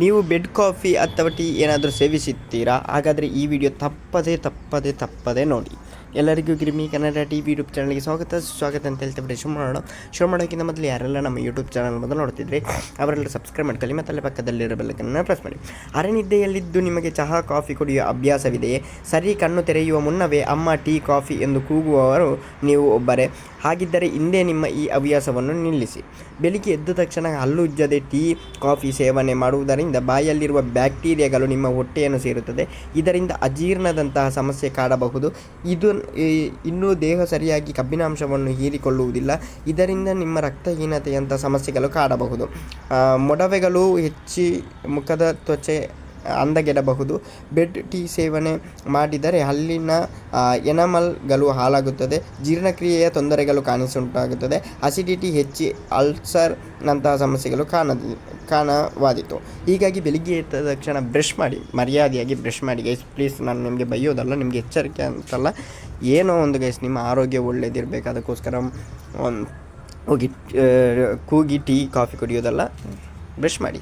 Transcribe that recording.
ನೀವು bed coffee ಅಥವಾ tea ಏನಾದರೂ ಸೇವಿಸುತ್ತೀರಾ ಹಾಗಾದರೆ ಈ ವಿಡಿಯೋ ತಪ್ಪದೇ ತಪ್ಪದೇ ತಪ್ಪದೇ ನೋಡಿ. ಎಲ್ಲರಿಗೂ ಗಿರಿಮಿ ಕನ್ನಡ ಟಿ ವಿ ಯೂಟ್ಯೂಬ್ ಚಾನಲ್ಗೆ ಸ್ವಾಗತ. ಸ್ವಾಗತ ಅಂತ ಹೇಳ್ತಾ ಬಿಡಿ ಶುರು ಮಾಡೋಣ. ಶುರು ಮಾಡೋಕ್ಕಿಂತ ಮೊದಲು ಯಾರೆಲ್ಲ ನಮ್ಮ ಯೂಟ್ಯೂಬ್ ಚಾನಲ್ ಮೊದಲು ನೋಡ್ತಿದ್ರೆ, ಅವರೆಲ್ಲ ಸಬ್ಸ್ಕ್ರೈಬ್ ಮಾಡ್ಕೊಳ್ಳಿ ಮತ್ತು ಅಲ್ಲೇ ಪಕ್ಕದಲ್ಲಿರೋ ಬೆಲ್ಲಕ್ಕನ್ನು ಪ್ರೆಸ್ ಮಾಡಿ. ಅರೆನಿದ್ದೆಯಲ್ಲಿದ್ದು ನಿಮಗೆ ಚಹಾ ಕಾಫಿ ಕುಡಿಯುವ ಅಭ್ಯಾಸವಿದೆಯೇ? ಸರಿ, ಕಣ್ಣು ತೆರೆಯುವ ಮುನ್ನವೇ ಅಮ್ಮ ಟೀ ಕಾಫಿ ಎಂದು ಕೂಗುವವರು ನೀವು ಒಬ್ಬರೇ. ಹಾಗಿದ್ದರೆ ಹಿಂದೆ ನಿಮ್ಮ ಈ ಹವ್ಯಾಸವನ್ನು ನಿಲ್ಲಿಸಿ. ಬೆಳಿಗ್ಗೆ ಎದ್ದ ತಕ್ಷಣ ಹಲ್ಲುಜ್ಜದೆ ಟೀ ಕಾಫಿ ಸೇವನೆ ಮಾಡುವುದರಿಂದ ಬಾಯಲ್ಲಿರುವ ಬ್ಯಾಕ್ಟೀರಿಯಾಗಳು ನಿಮ್ಮ ಹೊಟ್ಟೆಯನ್ನು ಸೇರುತ್ತದೆ. ಇದರಿಂದ ಅಜೀರ್ಣದಂತಹ ಸಮಸ್ಯೆ ಕಾಡಬಹುದು. ಇದು ಇನ್ನೂ ದೇಹ ಸರಿಯಾಗಿ ಕಬ್ಬಿನಾಂಶವನ್ನು ಹೀರಿಕೊಳ್ಳುವುದಿಲ್ಲ. ಇದರಿಂದ ನಿಮ್ಮ ರಕ್ತಹೀನತೆಯಂಥ ಸಮಸ್ಯೆಗಳು ಕಾಡಬಹುದು. ಮೊಡವೆಗಳು ಹೆಚ್ಚಿ ಮುಖದ ತ್ವಚೆ ಅಂದಗೆಡಬಹುದು. ಬೆಡ್, ಟೀ ಸೇವನೆ ಮಾಡಿದರೆ ಹಲ್ಲಿನ ಎನಮಲ್ಗಳು ಹಾಳಾಗುತ್ತದೆ. ಜೀರ್ಣಕ್ರಿಯೆಯ ತೊಂದರೆಗಳು ಕಾಣಿಸುಂಟಾಗುತ್ತದೆ ಅಸಿಡಿಟಿ ಹೆಚ್ಚಿ ಅಲ್ಸರ್ ನಂತಹ ಸಮಸ್ಯೆಗಳು ಕಾಣ, ಕಾಣವಾದೀತು. ಹೀಗಾಗಿ ಬೆಳಿಗ್ಗೆ ಎದ್ದ ತಕ್ಷಣ ಬ್ರಷ್ ಮಾಡಿ, ಮರ್ಯಾದೆಯಾಗಿ ಬ್ರಷ್ ಮಾಡಿ, ಗೈಸ್ ಪ್ಲೀಸ್ ನಾನು ನಿಮಗೆ ಬೈಯೋದಲ್ಲ, ನಿಮಗೆ ಎಚ್ಚರಿಕೆ ಅಂತಲ್ಲ. ಏನೋ ಒಂದು ಗೈಸ್ ನಿಮ್ಮ ಆರೋಗ್ಯ ಒಳ್ಳೇದಿರಬೇಕು, ಅದಕ್ಕೋಸ್ಕರ ಹೋಗಿ ಕೂಗಿ ಟೀ, ಕಾಫಿ ಕುಡಿಯೋದಲ್ಲ. ಬ್ರಷ್ ಮಾಡಿ